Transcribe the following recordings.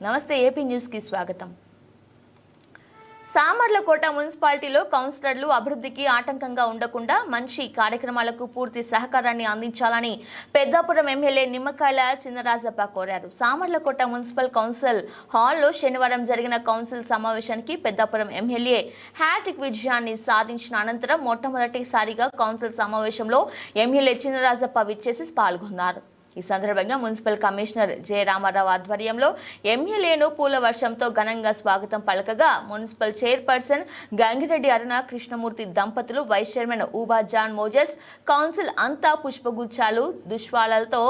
నమస్తే ఏపీ న్యూస్కి స్వాగతం. సామర్లకోట మున్సిపాలిటీలో కౌన్సిలర్లు అభివృద్ధికి ఆటంకంగా ఉండకుండా మంచి కార్యక్రమాలకు పూర్తి సహకారాన్ని అందించాలని పెద్దాపురం ఎమ్మెల్యే నిమ్మకాయల చిన్నరాజప్ప కోరారు. సామర్లకోట మున్సిపల్ కౌన్సిల్ హాల్లో శనివారం జరిగిన కౌన్సిల్ సమావేశానికి పెద్దాపురం ఎమ్మెల్యే హ్యాట్రిక్ విజయాన్ని సాధించిన అనంతరం మొట్టమొదటిసారిగా కౌన్సిల్ సమావేశంలో ఎమ్మెల్యే చిన్నరాజప్ప విచ్చేసి పాల్గొన్నారు. ఈ సందర్భంగా మున్సిపల్ కమిషనర్ జె రామారావు ఆధ్వర్యంలో ఎమ్మెల్యేను పూల వర్షంతో ఘనంగా స్వాగతం పలకగా మున్సిపల్ చైర్పర్సన్ గంగిరెడ్డి అరుణ కృష్ణమూర్తి దంపతులు vice chairman Ooba John Moses council అంతా పుష్పగుచ్చాలు దుష్వాలతో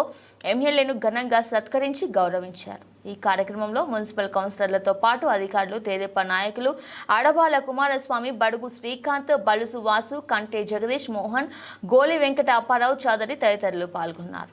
ఎమ్మెల్యేను ఘనంగా సత్కరించి గౌరవించారు. ఈ కార్యక్రమంలో మున్సిపల్ కౌన్సిలర్లతో పాటు అధికారులు తేదెప్ప నాయకులు అడబాల కుమారస్వామి బడుగు శ్రీకాంత్ బలుసు వాసు కంటే జగదీష్ మోహన్ గోలి వెంకట అప్పారావు చౌదరి తదితరులు పాల్గొన్నారు.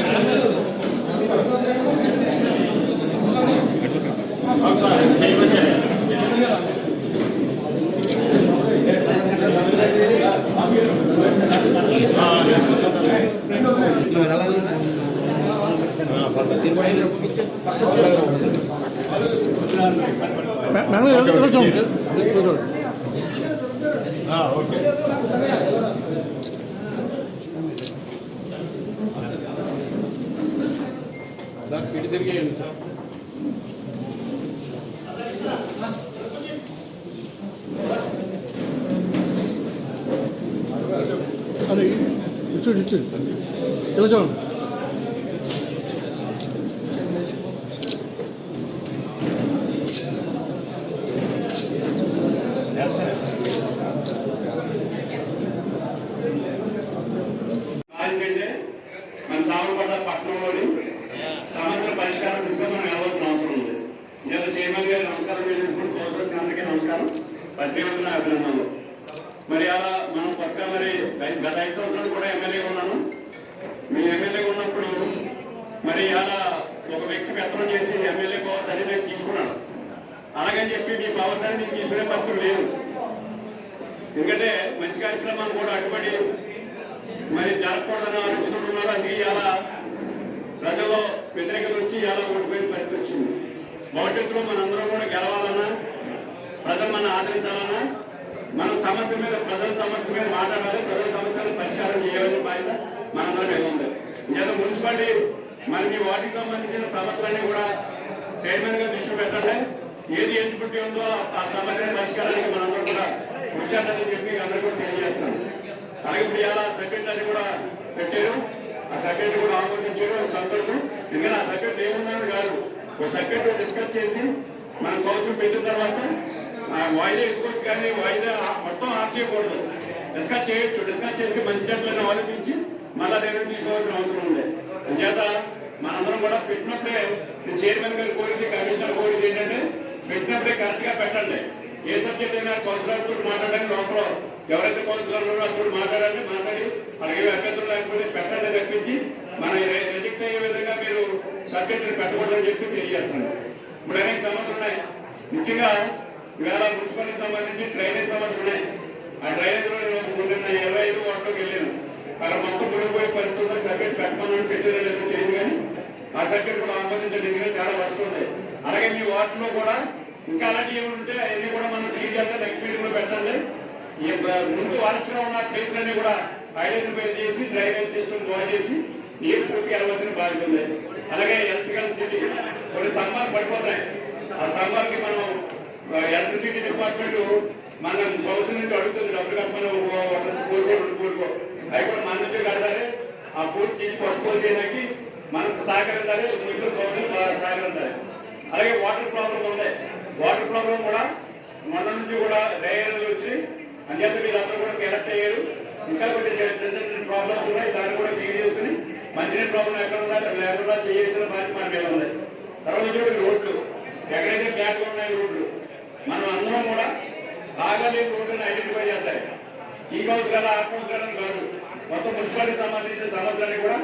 ఎవరు చూడండి. ఎవరు చూడండి. అదే ఇటు చూడు ఇటు చూడు ఇలా చూడండి ఎందుకంటే మన సామపడ్డ పట్టణంలోని సమస్యల పరిష్కారం తీసుకొని మనం వెళ్ళవలసిన అవసరం ఉంది నేను చైర్మన్ గారు నమస్కారం చేసినప్పుడు కోసవలసిన అందరికీ నమస్కారం పద్దెనిమిది అభినందనలు మరి అలా మనం పక్క మరి గత ఐదు సంవత్సరాలు కూడా ఎమ్మెల్యే ఉన్నాను. మీ ఎమ్మెల్యే ఉన్నప్పుడు మరి అలా ఒక వ్యక్తి పెత్తనం చేసి ఎమ్మెల్యే పవర్స్ అని నేను తీసుకున్నాను. అలాగని చెప్పి మీ పవర్స్ అని నేను తీసుకునే పరిస్థితులు లేవు. ఎందుకంటే మంచి కార్యక్రమాలు కూడా అడ్డుపడి మరి జరగకూడదని ఆలోచనలు అందుకే ఇలా ప్రజల్లో వ్యతిరేకత వచ్చి ఇలా ఓడిపోయిన పరిస్థితి వచ్చింది. భవిష్యత్తులో మనందరం కూడా గెలవాలన్నా ప్రజలు మన ఆదరించాలన్నా మనం సమస్య మీద ప్రజల సమస్య మీద మాట్లాడాలి ప్రజల సమస్యలను పరిష్కారం చేయాలని బాధ్యత మనందరం మీద ఉంది. నేను మున్సిపాలిటీ మరి మీ వాటికి సంబంధించిన సమస్యలన్నీ కూడా చైర్మన్గా దృష్టి పెట్టండి. ఏది ఎలిజిబిలిటీ ఉందో ఆ సమస్య పరిష్కారానికి మనందరం కూడా వచ్చాడని చెప్పి అందరూ కూడా తెలియజేస్తున్నాం అలాగే ఇప్పుడు ఇలా సెక్రటరీ కూడా పెట్టారు. ఆ సెక్రటరీ కూడా ఆమోదించారు. సంతోషం. ఎందుకంటే ఆ సెక్రటరీ ఏమున్నాడు కాదు. ఒక సెక్రటరీ డిస్కస్ చేసి మనం కౌన్సిల్ పెట్టిన తర్వాత వాయిదా ఎత్తుకోవచ్చు కానీ వాయిదా మొత్తం ఆఫ్ చేయకూడదు. డిస్కస్ చేయొచ్చు. డిస్కస్ చేసి మంచి చెట్లను ఆలోచించి మళ్ళా నిర్ణయం తీసుకోవాల్సిన అవసరం ఉంది. అంచేత మనందరం కూడా పెట్టినప్పుడే చైర్మన్ గారి కోరిక కమిషనర్ కోరిక ఏంటంటే పెట్టినప్పుడే కరెక్ట్గా పెట్టండి. ఏ సబ్జెక్ట్ అయినా కౌన్సిలర్ తోటి మాట్లాడడానికి లోపల ఎవరైతే కౌన్సిలర్ ఉన్నారో అప్పుడు మాట్లాడండి మాట్లాడి అలాగే అభ్యర్థులు లేకపోతే పెట్టండి తప్పించి మనం రిజెక్ట్ అయ్యే విధంగా మీరు సబ్జెక్ట్ పెట్టకూడదని చెప్పి తెలియజేస్తున్నాం. ఇప్పుడు అనేక సమస్యలు ఉన్నాయి. ముఖ్యంగా ఇవాళ మున్సిపాలిటీ సంబంధించి డ్రైనేజ్ సమస్యలు ఉన్నాయి. ఆ డ్రైనేజ్లో నేను నిన్న ఇరవై ఐదు వాటిలోకి వెళ్ళాను. అక్కడ మొత్తం మునిగిపోయి పరిస్థితుల్లో సబ్జెక్ట్ పెట్టమని పెట్టారో లేదో తెలియదు కానీ ఆ సబ్జెక్ట్ కూడా ఆమోదించడానికి చాలా వర్షం అలాగే మీ వార్డులో కూడా ఇంకా అలాంటివి ఏమి ఉంటే అన్ని కూడా మనం క్లీన్ చేస్తే నెక్స్ట్ మీటింగ్లో పెట్టండి. ఈ ముందు వారసులో ఉన్న ప్లేస్లన్నీ కూడా ఐడెంటిఫై చేసి డ్రైనేజ్ సిస్టమ్ బాగు చేసి నీరు పూర్తికి వెళ్ళవలసిన బాధ్యత ఉంది. అలాగే ఎలక్ట్రికల్ సిటీ కొన్ని స్తంభాలు పడిపోతాయి ఆ స్తంభాలకి మనం ఎలక్ట్రిసిటీ డిపార్ట్మెంట్ మనం కౌన్సిల్ నుంచి అడుగుతుంది డబ్బులు కట్టమని కోరుకో కోరుకో అవి కూడా మన నుంచి కడతారే. ఆ పూర్తి తీసి చేయడానికి మనకు సహకరించాలి ఇంట్లో కౌన్సిల్ సహకరించాలి అలాగే వాటర్ ప్రాబ్లం ఉన్నాయి వాటర్ ప్రాబ్లం కూడా మన నుంచి కూడా డైరీలు వచ్చి అంచేత వీళ్ళందరూ కూడా కరెక్ట్ అయ్యారు. ఇంకా కొన్ని చిన్న చిన్న ప్రాబ్లమ్స్ ఉన్నాయి దాన్ని కూడా క్లియర్ చేసుకుని మంచినీటి ప్రాబ్లం ఎక్కడ ఉండాలి లేకుండా చేయాల్సిన బాధ్యత మన మీద ఉంది. తర్వాత చూడండి రోడ్లు. ఎక్కడైతే బ్యాడ్గా ఉన్నాయి రోడ్లు. మనం అందరం కూడా బాగా లేని ఐడెంటిఫై చేస్తాయి ఈ కౌన్సిల్ గల ఆ కాదు. మొత్తం మున్సిపాలిటీ సంబంధించిన సమస్యలన్నీ కూడా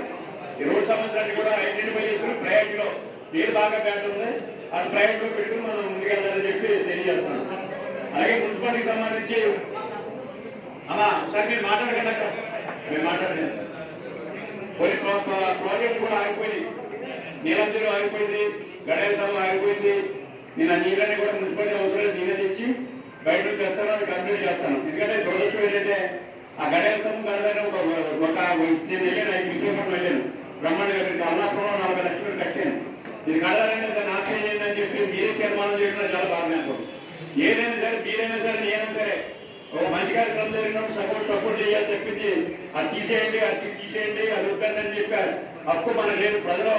ఈ రోడ్ సమస్యలన్నీ కూడా ఐడెంటిఫై చేసుకుని ప్రయాణిలో ఏది బాగా ఉంది. ఆ ప్రైవేట్లో పెట్టుకుని మనం ముందుకెళ్ళాలని చెప్పి తెలియజేస్తున్నాం. అలాగే మున్సిపాలిటీకి సంబంధించి అమ్మా ఒకసారి మీరు మాట్లాడకండి అక్కడ. మీరు మాట్లాడలేదు కొన్ని ప్రాజెక్ట్ కూడా ఆగిపోయింది. నీలంజలు ఆగిపోయింది గణేశం ఆగిపోయింది నేను ఆ నీళ్ళని కూడా మున్సిపాలిటీ అవసరం నీళ్ళ తెచ్చి బయట నుంచి తెస్తాను అది కంప్లీట్ చేస్తాను. ఎందుకంటే దురదృష్టం ఏంటంటే ఆ గణేశం గణమైన ఒక ఒక నేను వెళ్ళాను ఐదు విశాఖపట్నం వెళ్ళాను. బ్రహ్మాండ గారికి అన్నపురంలో నలభై లక్షలు కట్టాను. ఇది కడాలంటే దాన్ని ఆశ్చర్యం చేయండి చెప్పి మీరే తీర్మానం చేయడం చాలా బాగా నాకు ఏదైనా సరే మీరైనా సరే నేనైనా సరే ఒక మంచి కార్యక్రమం జరిగినప్పుడు సపోర్ట్ సపోర్ట్ చేయాలి చెప్పింది అది తీసేయండి అది తీసేయండి అది వద్దని చెప్పారు అప్పు మనకు లేదు. ప్రజలు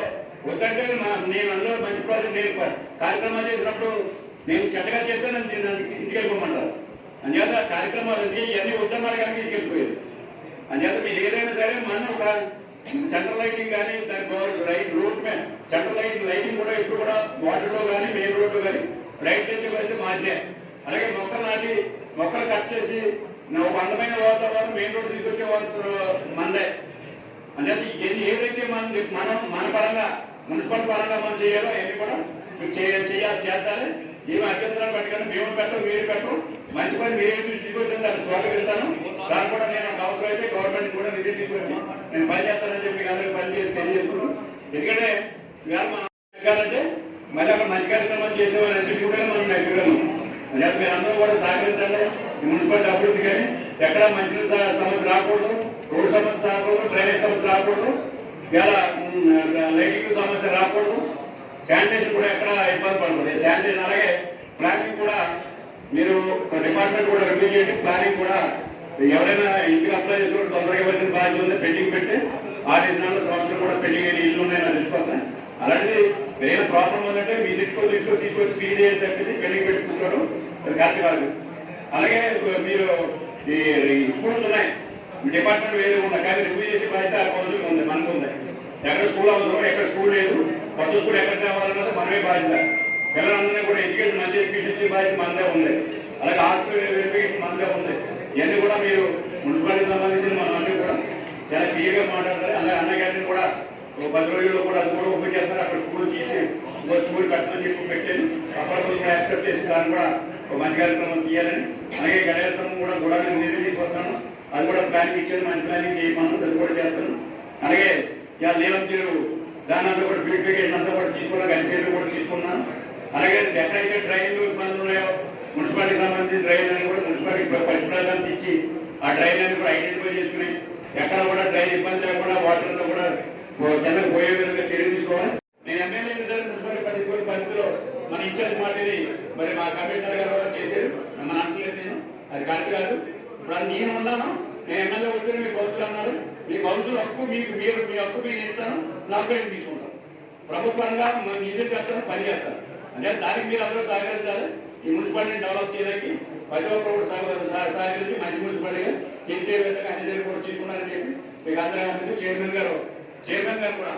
వద్దంటే నేను అందులో మంచి ప్రాజెక్ట్ నేను కార్యక్రమాలు చేసినప్పుడు నేను చెడ్డగా చేస్తే నన్ను నేను ఇంటికి వెళ్ళిపోమంటారు. అందుచేత కార్యక్రమాలు ఇవన్నీ వద్దన్నారు కానీ ఇంటికి వెళ్ళిపోయేది. అందుచేత మీరు ఏదైనా సరే మన ఒక సెంట్రల్ లైటింగ్ కానీ లైట్ రోడ్ మీద సెంట్రల్ లైటింగ్ లైటింగ్ కూడా ఇప్పుడు కూడా వాటర్లో కానీ మెయిన్ రోడ్లో కానీ లైట్ అయితే అయితే మాదే అలాగే మొక్కలు నాటి మొక్కలు కట్ చేసి ఒక అందమైన వాతావరణం మెయిన్ రోడ్ తీసుకొచ్చే వాతావరణం మందే. అంటే ఏదైతే మన మనం మన పరంగా మున్సిపల్ పరంగా మనం చేయాలో? అవన్నీ కూడా మీరు చేయాలి చేయాలి చేద్దాలి. ఏమి అభ్యంతరాలు పెట్టకండి మేము పెట్టం మీరు పెట్టం. మంచి పని మీరే ఏమి తీసుకొచ్చింది దాన్ని స్వాగతిస్తాను దాన్ని కూడా నేను ఒక అవసరం అయితే గవర్నమెంట్ కూడా నిధి తీసుకొచ్చి నేను పని చేస్తానని చెప్పి అందరికి పని చేసి తెలియజేస్తున్నాను ఎందుకంటే వేళ మనం అంటే మళ్ళీ అక్కడ మంచి కార్యక్రమం చేసేవాళ్ళు అన్నింటి కూడా మనం నెగ్గగలం అంటే మీరు అందరూ కూడా సహకరించాలి ఈ మున్సిపాలిటీ అభివృద్ధి కానీ ఎక్కడ మంచి సమస్య రాకూడదు రోడ్డు సమస్య రాకూడదు డ్రైనేజ్ సమస్య రాకూడదు. లైటింగ్ సమస్య రాకూడదు. శానిటేషన్ కూడా ఎక్కడ ఇబ్బంది పడకూడదు. శానిటేషన్ అలాగే ప్లానింగ్ కూడా మీరు డిపార్ట్మెంట్ కూడా రివ్యూ చేయండి. ప్లానింగ్ కూడా ఎవరైనా ఇంటికి అప్లై చేసుకుంటే తొందరగా వచ్చిన బాధ్యత ఉంది పెండింగ్ పెట్టి ఆరు నెలల సంవత్సరం కూడా పెండింగ్ అయిన ఇల్లు ఉన్నాయి నాకు తెలిసిపోతాయి అలాంటిది వేరే ప్రాబ్లం ఉందంటే మీ తెచ్చుకొని తీసుకొని తీసుకొచ్చి క్లీన్ చేసి తప్పింది పెండింగ్ పెట్టి కూర్చోవడం అది కరెక్ట్ కాదు. అలాగే మీరు ఈ స్కూల్స్ ఉన్నాయి. డిపార్ట్మెంట్ వేరే ఉన్నా కానీ రివ్యూ చేసే బాధ్యత ఆ ఉంది మనకు ఉంది. ఎక్కడ స్కూల్ అవసరం ఎక్కడ స్కూల్ లేదు కొత్త స్కూల్ ఎక్కడ తేవాలన్నది మనమే బాధ్యత. పిల్లలందరినీ కూడా ఎడ్యుకేషన్ మంచి ఎడ్యుకేషన్ ఇచ్చే బాధ్యత మనదే ఉంది. అలాగే హాస్టల్ వెరిఫికేషన్ మనదే ఉంది. ఇవన్నీ కూడా మీరు మున్సిపాలిటీ సంబంధించిన మనం అన్ని కూడా చాలా క్లియర్గా మాట్లాడతారు. అలాగే అన్న కూడా ఒక పది రోజుల్లో కూడా అది కూడా ఓపెన్ చేస్తారు. అక్కడ స్కూల్ తీసి ఇంకో స్కూల్ కట్టమని చెప్పి పెట్టాను అప్పుడు యాక్సెప్ట్ చేసి దాన్ని కూడా ఒక మంచి కార్యక్రమం తీయాలని అలాగే గణేశం కూడా గుడాలు నిధి అది కూడా ప్లానింగ్ ఇచ్చాను మంచి ప్లానింగ్ చేయమన్నాను అది కూడా చేస్తాను అలాగే ఇలా నీలం తీరు దాని అంతా కూడా బ్యూటిఫికేషన్ అంతా కూడా తీసుకున్నాను గంటేళ్ళు కూడా తీసుకున్నాను అలాగే ఎక్కడైతే డ్రైన్లు ఇబ్బందులు ఉన్నాయో మున్సిపాలిటీకి సంబంధించిన డ్రైన్ అని కూడా మున్సిపాలిటీ పరిశుభ్రతను ఇచ్చి ఆ డ్రైన్ అని కూడా ఐడెంటిఫై చేసుకుని ఎక్కడ కూడా డ్రైన్ ఇబ్బంది లేకుండా వాటర్ అంతా కూడా జనం పోయే విధంగా చర్య తీసుకోవాలి. నేను ఎమ్మెల్యే సార్ మున్సిపాలిటీ పది పరిధిలో మన ఇన్ఛార్జ్ మాటిని మరి మా కమిషనర్ గారు కూడా చేశారు. మన అంచలేదు నేను. అది కరెక్ట్ కాదు. ఇప్పుడు నేను ఉన్నాను నేను ఎమ్మెల్యే వచ్చాను మీ కౌన్సిల్ అన్నారు మీ కౌన్సిల్ హక్కు మీకు మీరు చేస్తాను? నలభై ఐదు ఇస్తాను తీసుకుంటాను ప్రభుత్వంగా మనం నిధులు చేస్తాను పని చేస్తాను. అంటే దానికి మీరు అందరూ సహకరించాలి. ఈ మున్సిపాలిటీని డెవలప్ చేయడానికి ప్రతి ఒక్కరు కూడా సహకరించి మంచి మున్సిపాలిటీగా ఎంతే విధంగా అన్ని దగ్గర కూడా తీసుకున్నారని చెప్పి మీకు అందరూ చైర్మన్ గారు చైర్మన్ గారు కూడా.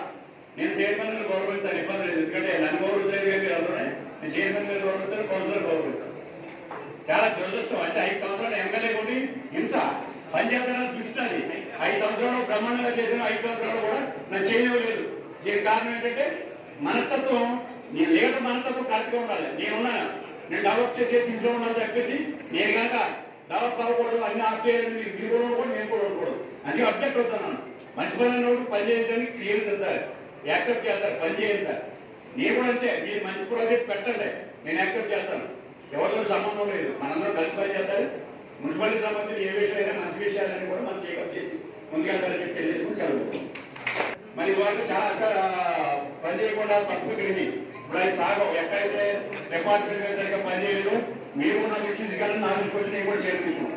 నేను చైర్మన్ గారు గౌరవిస్తాను ఇబ్బంది లేదు. ఎందుకంటే నన్ను గౌరవించలేదు మీరు అందరూ నేను చైర్మన్ గారు గౌరవిస్తాను కౌన్సిలర్ గౌరవిస్తాను. చాలా దురదృష్టం. అంటే ఐదు సంవత్సరాలు ఎమ్మెల్యే ఉండి హింస పనిచేస్తున్న దృష్టి అది ఐదు సంవత్సరాలు బ్రహ్మాండంగా చేసిన ఐదు సంవత్సరాలు కూడా నాకు చేయలేదు దీనికి కారణం ఏంటంటే మనస్తత్వం నేను లీడర్ మనస్తత్వం కరెక్ట్గా ఉండాలి. నేనున్నా నేను డెవలప్ చేసే ఇంట్లో ఉండాలి తప్పింది నేను కనుక డెవలప్ అవ్వకూడదు అన్ని ఆపేయాలి చేయాలి మీరు మీరు కూడా ఉండకూడదు నేను కూడా ఉండకూడదు అది అబ్జెక్ట్ అవుతున్నాను. మంచి పని అన్నప్పుడు పని చేయడానికి క్లియర్ చెందాలి యాక్సెప్ట్ చేస్తారు పని చేయండి సార్ నేను కూడా అంతే మీరు మంచి ప్రాజెక్ట్ పెట్టండి. నేను యాక్సెప్ట్ చేస్తాను. ఎవరితో సంబంధం లేదు. మనందరం కలిసి పని చేస్తారు. మున్సిపాలిటీ సంబంధించిన ఏ విషయాలైనా మంచి విషయాలని కూడా మనం టేకప్ చేసి ముందుకెళ్తారని చెప్పి తెలియజేసుకుని చదువుతాం మరి వాళ్ళు చాలా పని చేయకుండా తక్కువ తిరిగి ఇప్పుడు అది సాగం ఎక్కడైతే డిపార్ట్మెంట్ సరిగ్గా పని చేయలేదు మీరు నా విషయం కానీ నా దృష్టి నేను కూడా చేరుకుంటున్నాను